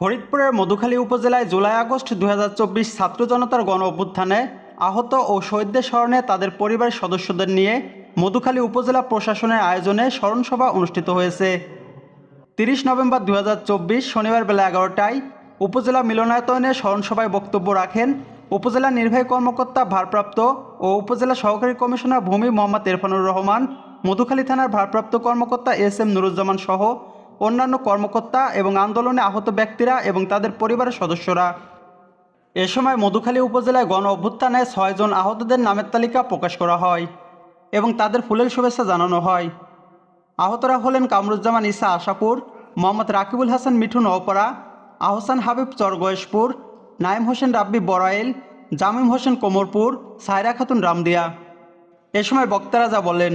ফরিদপুরের মধুখালী উপজেলায় July August দু হাজার চব্বিশ ছাত্র জনতার গণ অভ্যুত্থানে আহত ও শহীদদের স্মরণে তাদের পরিবারের সদস্যদের নিয়ে মধুখালী উপজেলা প্রশাসনের আয়োজনে স্মরণসভা অনুষ্ঠিত হয়েছে। তিরিশ নভেম্বর দু হাজার চব্বিশ শনিবার বেলা এগারোটায় উপজেলা মিলনায়তনে স্মরণসভায় বক্তব্য রাখেন উপজেলা নির্বাহী কর্মকর্তা ভারপ্রাপ্ত ও উপজেলা সহকারী কমিশনার ভূমি মোহাম্মদ ইরফানুর রহমান, মধুখালী থানার ভারপ্রাপ্ত কর্মকর্তা এস এম নুরুজ্জামান সহ অন্যান্য কর্মকর্তা এবং আন্দোলনে আহত ব্যক্তিরা এবং তাদের পরিবারের সদস্যরা। এ সময় মধুখালী উপজেলায় গণ অভ্যুত্থানে ছয়জন আহতদের নামের তালিকা প্রকাশ করা হয় এবং তাদের ফুলেল শুভেচ্ছা জানানো হয়। আহতরা হলেন কামরুজ্জামান ইসা আশাপুর, মোহাম্মদ রাকিবুল হাসান মিঠু নওপাড়া, আহসান হাবিব চরগয়েশপুর নাইম হোসেন রাব্বি বড়াইল জামিম হোসেন কোমরপুর, সায়রা খাতুন রামদিয়া। এ সময় বক্তারা যা বলেন।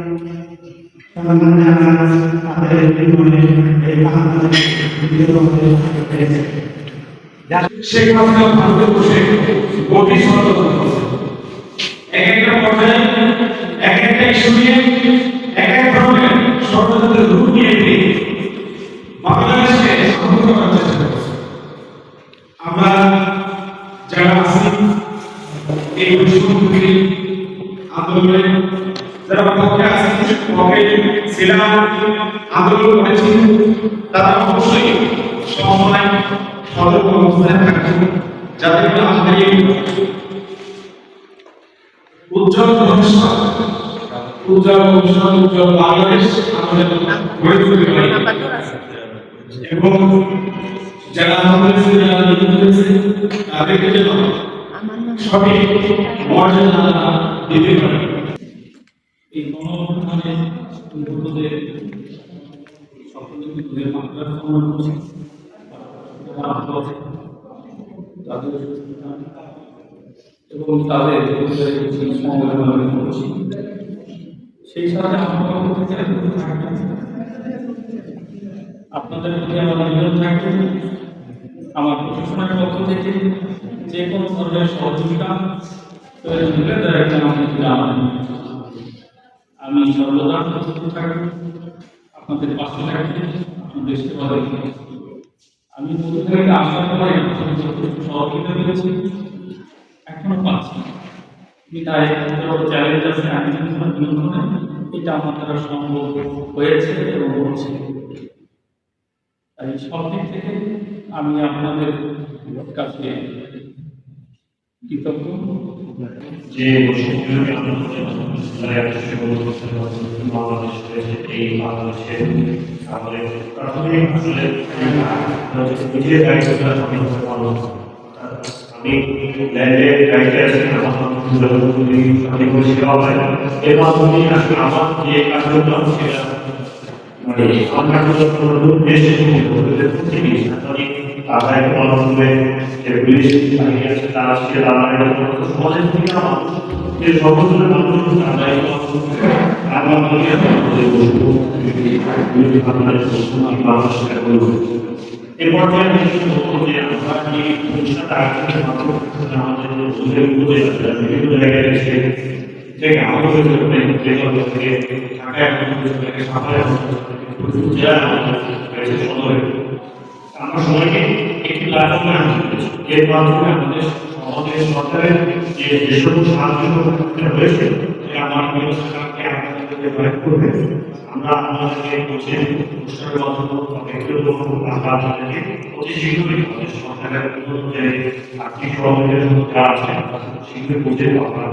সম্মান জানান তাদের জীবনে এই শেখ হাসিনা এক একটা পর্যায়ে এক একটা ইস্যু পক্ষে আছি পক্ষে ছিলাম আন্দোলন করেছি তারা অবশ্যই সময় সতর্ক অবস্থায় থাকবেন যাতে করে আমাদের এই উজ্জ্বল ভবিষ্যৎ উজ্জ্বল ভবিষ্যৎ উজ্জ্বল বাংলাদেশ আমাদের গড়ে তুলতে পারি। এবং যারা আমাদের যারা নিযুক্ত হয়েছে তাদেরকে যেন সঠিক মর্যাদা দিতে পারে এই গণঅভ্যুত্থানে দুর্গতদের সকলকে তুলে মাত্রা এবং তাদের করছি। সেই সাথে আপনাদের প্রতি আমার নিবেদন থাকবে আমার প্রশাসনের পক্ষ থেকে যে কোনো ধরনের সহযোগিতা প্রয়োজন হলে আমি সর্বদা প্রস্তুত থাকব আপনাদের পাশে থাকবে আপনাদের সেবা দেখব আমি থেকে আসার পরে আপনাদের যথেষ্ট সহযোগিতা পেয়েছি এখনও পাচ্ছি বড় চ্যালেঞ্জ আছে, আমি নিয়ন্ত্রণে এটা আমার দ্বারা সম্ভব হয়েছে এবং হচ্ছে। তাই সব দিক থেকে আমি আপনাদের কাছে কৃতজ্ঞ। যে বৈষম্যবিরোধী আন্দোলনে যারা একশো ষোলো বছর বাংলাদেশ হয়েছে এই বাংলাদেশে আমাদের প্রাথমিক পালন করে যে পুলিশ বাহিনী আছে, তারা সে আদায় সমাজের থেকে যে সর্বজনের মানুষ আদায় আমার আমি যে আমরা সদরে। আমরা সবাইকে একটি প্ল্যাটফর্মে এর মাধ্যমে আমাদের আমাদের সরকারের যে যে সকল সাহায্য রয়েছে আমার প্রিয় সরকারকে আমাদেরকে প্রোভাইড করবে। আমরা আমাদেরকে বলছি অনুষ্ঠানের মাধ্যমে ব্যক্তিগত আমরা আপনাদেরকে অতি শীঘ্রই আমাদের সরকারের যে আর্থিক সহযোগিতা আছে শীঘ্রই বুঝে আমরা